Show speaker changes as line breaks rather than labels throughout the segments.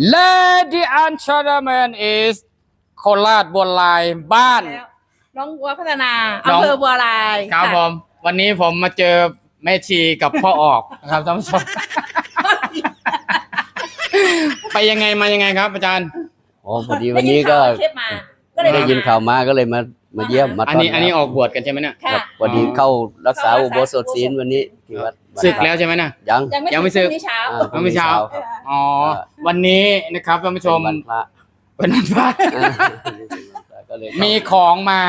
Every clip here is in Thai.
Lady and gentlemen is โคราชบัวลายบ้าน
แล้วน้องบัวพัฒนา
น้อง
อำเภอบัวลาย
ครับะ ผม วันนี้ผมมาเจอแม่ชีกับพ่อออกนะครับท่านผู้ชม ไปยังไงมายังไงครับอาจารย์
อ๋อพอดีวันนี้ก็
ได้ยิข่าวเทปมาก็เลย
ได้ยินข่าวมาก็เลยมา มาเยี่ยมมา
อันนี้
ต้
อันนี้ออกบวชกันใช่ไหมเนี่ย
ค่ะ
ครับพอดีเข้ารักษา
เข้ารั
อุ
กษา
โบสถศีลวันนี้ที่วัด
ศึกแล้วใช่ไหมน่ะ
ยัง
ยังไม่
ยังไม่สึก
พรุ่นี้เช้า
อ่า
เมื่อเช้า
ครับ
อ๋อ วันนี้นะครับท่านผู้ชม
เป็นวันพระ
เป็นวันพระ
อ่าก็เลยเข้า
มีของมา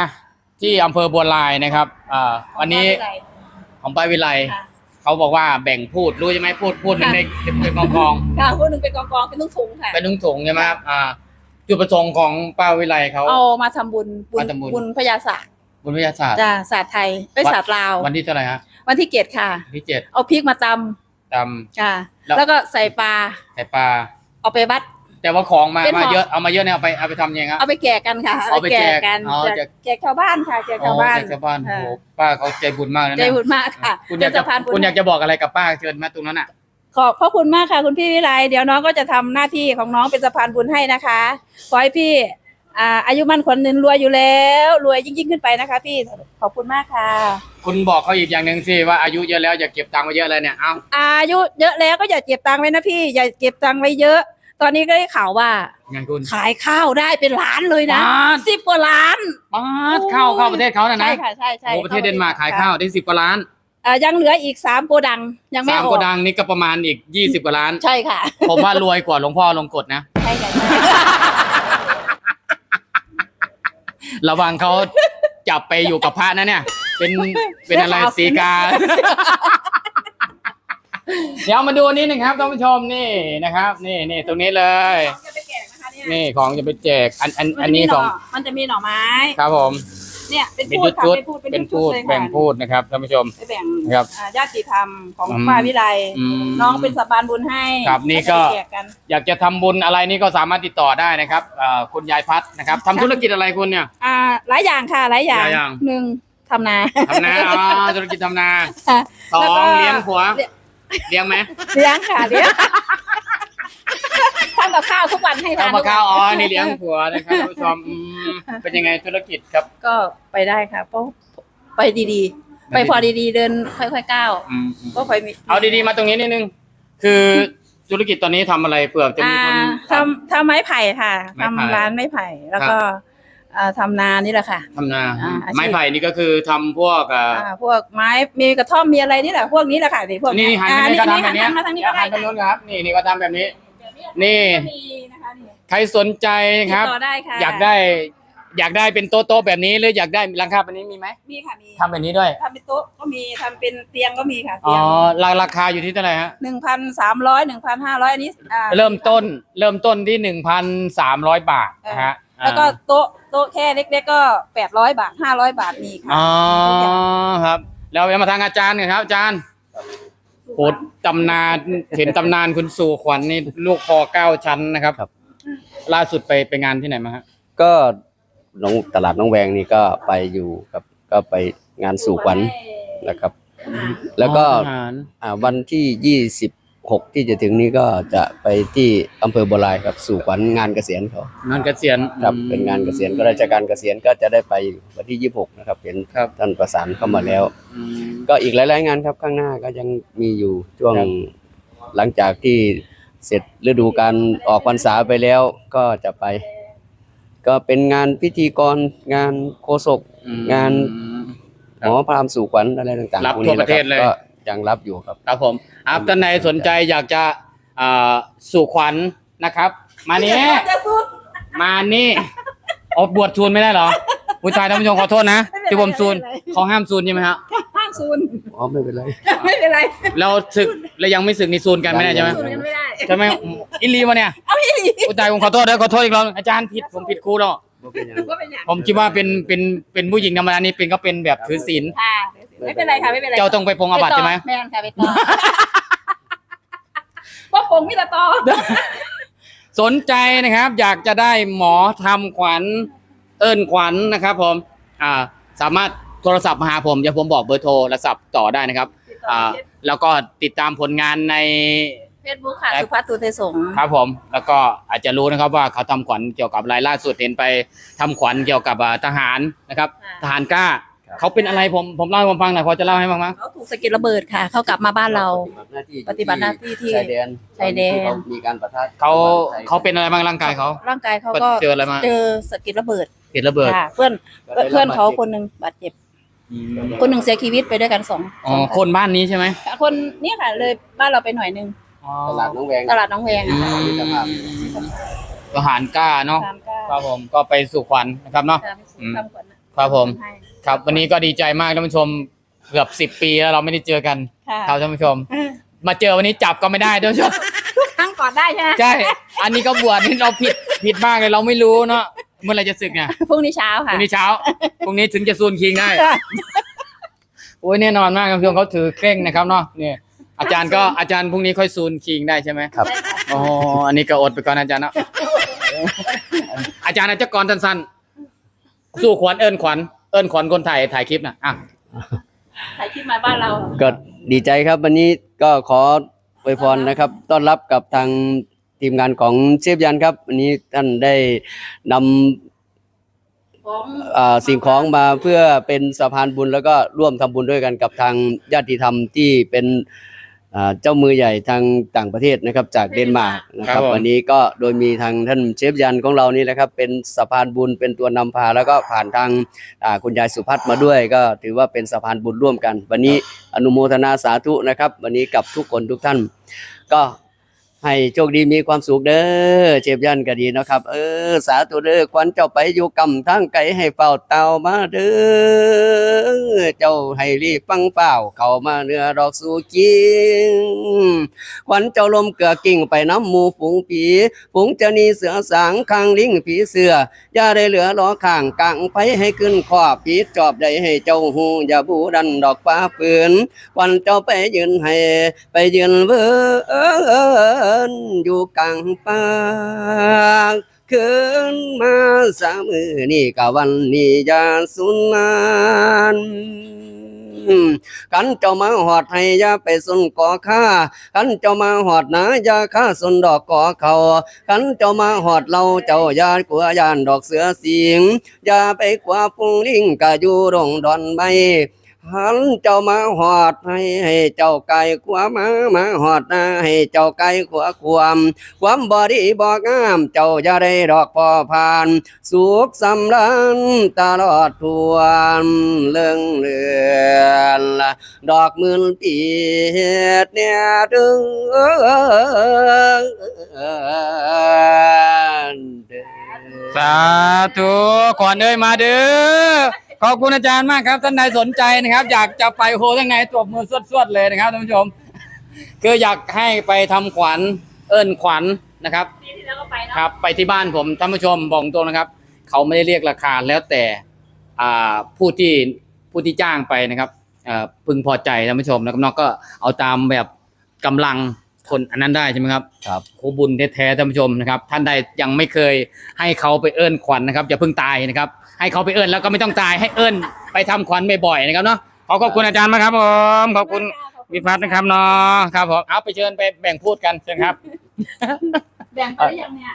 ที่อำเภอบัวลายนะครับอ่าวันนี้
ไม่เป็ไร
ของป้าวิไล
ค่ะ
เขาบอกว่าแบ่งพูดรู้ใช่ไหมพูดพูดหนึ่งในเป็นกองกอง
ค่ะคนหนึ่งเป็นกองกองๆเป็นตุ้งถุงค่ะ
ๆเป็นถุงถุงๆใช่ไหมครับอ่า จุดประสงค์ของป้าวิไลเขา
เอามาทำบุญบุญ
มาทำบุญ
บุญพยาศาสตร์
บุญวิทยาศาสตร์
จ้าศาสตร์ไทยเอ้ย
วัน
ศาสตร์ลาว
วันที่เท่าไหร่ฮะ
วันที่เกตค่ะ
วันที่เจ็ด
เอาพริกมาต
ตำ
ค่ะ
แล้ว
แล้วก็ใส่ปลาำ
ไข่ปลา
เอาไปวัด
แต่ว่าของมา
เป็น
มา
ของ
เยอะเอามาเยอะเนี่ยเอาไปเอาไปทำยังไงครับ
เอาไปแจกกันค่ะ
เอาไปแจก
กัน
อ๋อ
แจ
แจ
ก
ก
แจกชาวบ้านค่ะแจกชาวบ้าน
อ๋อแจกชาวบ้าน
ค่ะ
โอ้โหป้าเขาใจบุญมากนะ
ใจ
เนี่ย
บุญมากค่ะ
คุณอยาก
เป็น
จะ
สะพานบุญ
คุณอยากจะบอกอะไรกับป้าเชิญมาตรงนั้นอะ
ขอบพระคุณมากค่ะ คุณพี่วิไลเดี๋ยวน้องก็จะทำหน้าที่ของน้องเป็นสะพานบุญให้นะคะขอให้พี่อ่าอายุมั่นขวัญยืนรวยอยู่แล้วรวยยิ่งยิ่งๆขึ้นไปนะคะ พี่ขอบคุณมากค่ะ
คุณบอกเขาอีกอย่างหนึ่งสิว่าอายุเยอะแล้วอย่าเก็บตังค์ไว้เยอะเลยเนี่ยเอ้า
อายุเยอะแล้วก็อย่าเก็บตังค์ไว้นะพี่อย่าเก็บตังค์ไว้เยอะ ตอนนี้ก็ได้ข่าวว่า
ไงคุณ
ขายข้าวได้เป็นล้านเลยนะ
ล้าน
สิบกว่าล้าน
ป้าดเข้าเข้าประเทศเขาน่ะนะ
ใช่ค่ะใช่ใช่
โอ้ประเทศเดนมาร์กขายข้าวได้สิบกว่าล้าน
เอ่อยังเหลืออีกสามโกดังยังไม่
สาม
ออ
โก
ก
ดังนี่ก็ประมาณอีกยี่สิบกว่าล้าน
ใช่ค่ะ
ผมว่ารวยกว่าหลวงพ่อลงกฎนะ
ใช่ค่ะใช่
ระวังเขาจับไปอยู่กับพระนะเนี่ย เป็นเป็นอะไรสีกา เดี๋ยวมาดูอันนี้หนึ่งครับท่านผู้ชมนี่นะครับ นี่นี่ตรงนี้เลย
จะไปแจกนะคะเนี่ย
นี่ของจะไปแจกอันอัน
มั
อั
น
น
จะมี
นี้
ห
ข
น่
อ
องมันจะมีหน่อไม้
ครับผม
เนี่ยเป็น
เป็น
พูดค่ะ
ชุด
เป็นพูด
เป็นพูด
ชุๆเลยค่ะ
แบ่งพูดนะครับท่านผู้ชม
ไปแบ่ง
ครับ
อ่าญาติธรรมของ
อืม
ป้าวิไล
อืม
น้องเป็นสะพานบุญให้
ครับนี่ก็
ให้ไปแจกัน
อยากจะทำบุญอะไรนี่ก็สามารถติดต่อได้นะครับเอ่อคุณยายพัฒน์นะครับทำธุรกิจอะไรคุณเนี่ย
อ่าหลายอย่างค่ะหลายอย่าง
หลายอย่าง
หนึ่งทำนา
ทำนาอ๋อธุรกิจทำนา
ค่ะ
สอ
แล้ว
ง
ก็
เลี้ยงผัว
เลี้ยง
เลี้ยงไหม
เลี้ยงค่ะเลี้ยงทำกับข้าวทุกวันให้ทาน
ทำมาข้าว
ทุก
อ๋อ
วัน
นี่เลี้ยงผัวนะครับท่านผู้ชมอืม เป็นยังไงธุรกิจครับ
ก็ไปได้ค่ะเพราะไปดีๆ ไปพอดีๆ เดินค่อยๆก้าว
อืม
ก็ค่อยมี
เอาดีๆมาตรงนี้นิดนึง คือธุรกิจตอนนี้ทำอะไรเผื่อจะมี
อ่า
คน
ทำทำไม้ไผ่ค่ะ
ไม้ไผ่
ทำร้านไม้ไผ่แล้วก็อ่าทำนานี่แหละค่ะ
ทำนา
อ่าอาชีพ
ไม้ไผ่นี่ก็คือทำพวกอ่า
อ่าพวกไม้มีกระท่อมมีอะไรนี่แหละพวกนี้แหละค่ะนี่พวก
นี่นี่หันไป
อ่า
นี่ก็ทำ
นี่
แบบนี้
หันมาทางนี้ก็
หั
ได้
นไปนู้นครับนี่นี่ก็ทำแบบนี้ นี่
มีนะคะนี่
ใครสนใจครับ
ติดต่อได้ค่ะ
อยากได้อยากได้เป็นโต๊ะโต๊ะแบบนี้หรืออยากได้หลังคาแบบนี้มีไหม
มีค่ะมี
ทำแบบนี้ด้วย
ทำเป็นโต๊ะก็มีทำเป็นเตียงก็มีค่ะ
อ๋
เตี
อย
ง
ราราคาอยู่ที่เท่าไหร่ฮะ
หนึ่งพันสามร้อยหนึ่งพันห้าร้อยอันนี้อ่า
เริ่มต้นเริ่มต้นที่หนึ่งพันสามร้อยบาทนะฮะ
แล้วก็โต๊ะโต๊ะแค่เล็กๆก็แปดร้อยบาทห้าร้อยบาทมีค่ะ
อ๋อครับ แล้วมาทางอาจารย์กันครับอาจารย์โหดตำนานเห็นตำนานคุณสู่ขวัญนี่ลูกคอเก้าชั้นนะครับ
ครับ
ล่าสุดไปไปงานที่ไหนมาฮะ
ก็น้องตลาดน้องแวงนี่ก็ไปอยู่กับก็ไปงานสู่ขวัญนะครับ แล้วก็
อ๋อทหาร
อ่าวันที่ยี่สิบหกที่จะถึงนี้ก็จะไปที่อำเภอบัวลายครับสู่ขวัญงานเกษียณเขา
งานเกษียณ
ครับเป็นงานเกษียณก็ราชการเกษียณก็จะได้ไปวันที่ยี่สิบหกนะครับเห็น
ครับ
ท่านประสานเข้ามาแล้ว
อืม
ก็อีกหลาย ๆ งานครับข้างหน้าก็ยังมีอยู่ช่วง
ครับ
หลังจากที่ เสร็จฤดูการออกพรรษาไปแล้วก็จะไป ก็เป็นงานพิธีกรงานโฆษก
อืม
งาน
ครั
ห
บ
มอพราหมณ์สู่ขวัญอะไรต่าง
รับ
ๆพวก
ทั่ว
นี้
ประเทศเลย
ก็ยังรับอยู่ครับ
ครับผมครับท่านใดสนใจอยากจะอ่าสู่ขวัญนะครับ มานี้
จะสุด
มานี่โอ้บวชซูนไม่ได้เหรอผู้ชายท่านผู้ชมขอโทษนะ
ไม่เป็นไร
ที่ผมซูน
ไม่เป็นไร
เขาห้ามซูนใช่ไหมฮะ
ห้ามซูน
อ๋อไม่เป็นไร
ไม่เป็นไร
เราศึกแล้วยังไม่ศึกนี่ซูนกันไม่ได้ใช่ไหม
ซูนกันไม่ได้
ใช่ไหมอิลีวะเนี่ย
เอาอีหลี
ผู้ชายผมขอโทษนะขอโทษอีกรอบอาจารย์ผิดผมผิดครูแล้ว
บ่เป็นหยัง
ก็เป็นอย่าง
ผมคิดว่าเป็นเป็นเป็นผู้หญิงธรรมดานี่เป็นก็เป็นแบบถือศีล
ค่ะไม่เป็นไรค่ะไม่เป็นไร
เจ้าต้องไปปรงอาบัติใช่ไหม
แม่นค่ะไปต่อว่าปงมิตรต่อ
สนใจนะครับ อยากจะได้หมอทำขวัญเอิ้นขวัญนะครับ ผมอ่าสามารถโทรศัพท์มาหาผมเดี๋ยวผมบอกเบอร์โทรศัพท์ต่อได้นะครับอ่าแล้วก็ติดตามผลงานใน
เฟซบุ๊กค่ะ
แอด
สุภัสตุเทสงฆ์
ครับผม แล้วก็อาจจะรู้นะครับว่าเขาทำขวัญเกี่ยวกับรายล่าสุดเห็นไปทำขวัญเกี่ยวกับอ่าทหารนะครับ ทหารกล้า
ครับ
เขาเป็นอะไรผมผมเล่าให้ผมฟังหน่อยพอจะเล่าให้ฟังมั้ง
เขาถูกสะเก็ดระเบิดค่ะ เขากลับมาบ้านเรา
ปฏิบัติหน้าที่
ปฏิบัติหน้าที่ที่
ชายแดน
ชายแดน
ที่เขามีการประทะ
เขาเขาเป็นอะไรบ้างร่างกายเขา
ร่างกายเขาก็
เจออะไรมา
เจอสะเก็ดระเบิด
เห็นระเบิด
ค่ะ เพื่อน
ก็ได้รับบ
เพื่อนเขา
บดจ็บ
คนหนึ่งบาดเจ็บ
อืม
คนหนึ่งเสียชีวิตไปด้วยกันสอง
อ๋อ
สง
คนบ้านนี้ใช่ไหม
ค่ะคนเนี่ยค่ะ เลยบ้านเราไปหน่อยหนึง
อ๋อ
ตลาดน้องแวง
ตลาดน้องแวง
อื
อะค่ะ
ม
มิตรภาพ
ทหารกล้าเนาะ
ตามก้า
ครับผมก็ไปสู่ขวัญนะครับเนาะ
ตามสูตร
อืม
ทำก่อนนะครับ
ผม
ให้
ครับวันนี้ก็ดีใจมากท่านผู้ชมเกือบสิบปีแล้วเราไม่ได้เจอกัน
ค่ะ
ครับท่านผู้ชม มาเจอวันนี้จับก็ไม่ได้ท่านผู้ชม
ทุกครั้งก่อนได้ใช่ไหม
ใช่ อันนี้ก็บวชนี่เราผิดผิดมากเลยเราไม่รู้เนาะเมื่อไหรจะศึกเนี่ย
พรุ่งนี้เช้า
พ
ค่ะ
รุ่งนี้เช้าพรุ่งนี้ถึงจะซูนคิงได้ โอ้ยแน่นอนมากท่านผู้ชมเขาถือเคร่งนะครับเนาะเนี่ย อาจารย์ก็อาจารย์พรุ่งนี้ค่อยซูนคิงได้ใช่ไหม
ครับ
อ๋อ อันนี้ก็อดไปก่อนนะอาจารย์เนาะ อาจารย์อาจจะก่อนสั้นๆ สู้ขวัญเอิญขวัญเอิญขวัญคนถ่ายถ่ายคลิปนะอะ
ถ่ายคลิปมาบ้านเรา
ก็ดีใจครับ วันนี้ก็ขออวยพรนะครับ ต้อนรับกับทางทีมงานของเชฟยันครับ วันนี้ท่านได้นำ
ของ
อ่าสิ่งของมาเพื่อเป็นสะพานบุญแล้วก็ร่วมทำบุญด้วยกันกับทางญาติธรรมที่เป็นอ่า เจ้ามือใหญ่ทางต่างประเทศนะครับจากเดนมาร์กนะครับวันนี้ก็โดยมีทางท่านเชฟยันของเรานี่แหละครับเป็นสะพานบุญเป็นตัวนำพาแล้วก็ผ่านทางอ่าคุณยายสุพัฒน์มาด้วย ก็ถือว่าเป็นสะพานบุญร่วมกัน วันนี้อนุโมทนาสาธุนะครับ วันนี้กับทุกคนทุกท่าน ก็ให้โชคดีมีความสุขเด้อเจ็บยันก็ดีเนาะครับ เออ สาธุเด้อควันเจ้าไปอยู่กำทางไกลให้เฝ้าเต่ามาเด้อ เจ้าให้รีบฟังเฝ้าเข้ามาเนื้อดอกสู่กิงควันเจ้าลมเกลือกิ่งไปน้ำหมูฝูงผีฝูงจะนีเสือสางข้างลิงผีเสืออย่าได้เหลือล้อข้างกังไปให้ขึ้นขอบผีจอบได้ให้เจ้าหูอย่าบูดันดอกฟ้าฝืนวันเจ้าไปยืนให้ไปยืนเวินอยู่กลางป่า คืนมาสามมือนี่กะวันนี้ยาสุนนานกันเจ้ามาหอดให้ยาไปสุนก่อข้ากันเจ้ามาหอดนะยาข้าสุนดอกก่อเขากันเจ้ามาหอดเราเจ้ายากลัวยานดอกเสือสิงยาไปกลัวพุงลิงกะอยู่รงดอนใบ หันเจ้ามาหอดให้ให้เจ้าไก่ขวามามาหอดนะให้เจ้าไก่ขวาความความบอดีบอกงาม เจ้าอย่าได้ดอกพอผ่าน สุขสำรันตลอดทวนเรื่องเรือนละดอกมื่นปีเนี่ยดึงเด้อ
สาธุขวัญเอ้ยมาเด้อ ขอบคุณอาจารย์มากครับท่านใดสนใจนะครับ อยากจะไปโฮทั้งไงตบมือสวดๆเลยนะครับท่านผู้ชม คืออยากให้ไปทำขวัญเอิ้นขวัญนะครับ
ปีที่แล้วก็ไปเนาะ
ครับ ไปที่บ้านผมท่านผู้ชมบอกตรงนะครับ เขาไม่ได้เรียกราคาแล้วแต่ผู้ที่ผู้ที่จ้างไปนะครับพึงพอใจท่านผู้ชมนะครับนอกก็เอาตามแบบกำลัง คนอันนั้นได้ใช่ไหมครับ
ครับ
โคบุญแท้ๆท่านผู้ชมนะครับ ท่านใดยังไม่เคยให้เขาไปเอิ้นขวัญนะครับอย่าเพิ่งตายนะครับ ให้เขาไปเอิ้นแล้วก็ไม่ต้องตายให้เอิ้นไปทำขวัญบ่อยๆนะครับเนาะขอขอบคุณอาจารย์มากครับผมขอบคุณวิพัฒน์นะครับเนาะครับผมเอาไปเชิญไปแบ่งพูดกันเชิญครับ
แบ่งไปหรือยังเนี่ย